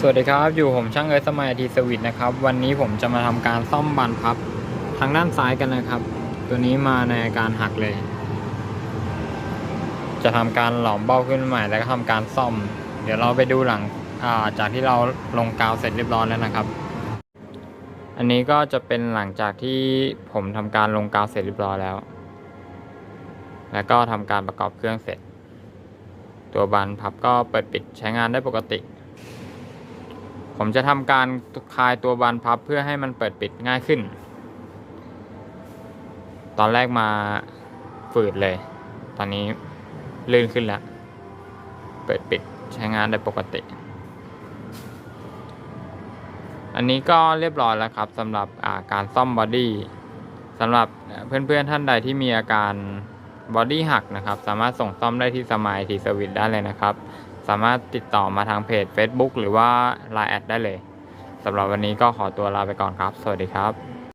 สวัสดีครับ อยู่ผมช่างเอิร์ธสมัยทีสวิตนะครับ วันนี้ผมจะมาทำการซ่อมบานพับทางด้านซ้ายกันนะครับ ตัวนี้มาในการหักเลย จะทำการหลอมเบ้าขึ้นใหม่แล้วก็ทำการซ่อม เดี๋ยวเราไปดูหลังาจากที่เราลงกาวเสร็จเรียบร้อยแล้วนะครับ อันนี้ก็จะเป็นหลังจากที่ผมทำการลงกาวเสร็จเรียบร้อยแล้ว แล้วก็ทำการประกอบเครื่องเสร็จ ตัวบานพับก็เปิดปิดใช้งานได้ปกติ ผมจะทำการคลายตัวบานพับเพื่อให้มันเปิดปิดง่ายขึ้น ตอนแรกมาฝืดเลย ตอนนี้ลื่นขึ้นแล้ว เปิดปิดใช้งานได้ปกติ อันนี้ก็เรียบร้อยแล้วครับสำหรับาการซ่อมบอดี้สำหรับเพื่อนๆท่านใดที่มีอาการ บอดี้หักนะครับ สามารถส่งซ่อมได้ที่สมายทีสวิตได้เลยนะครับ สามารถติดต่อมาทางเพจ Facebook หรือว่า Line แอดได้เลยสำหรับวันนี้ก็ขอตัวลาไปก่อนครับ สวัสดีครับ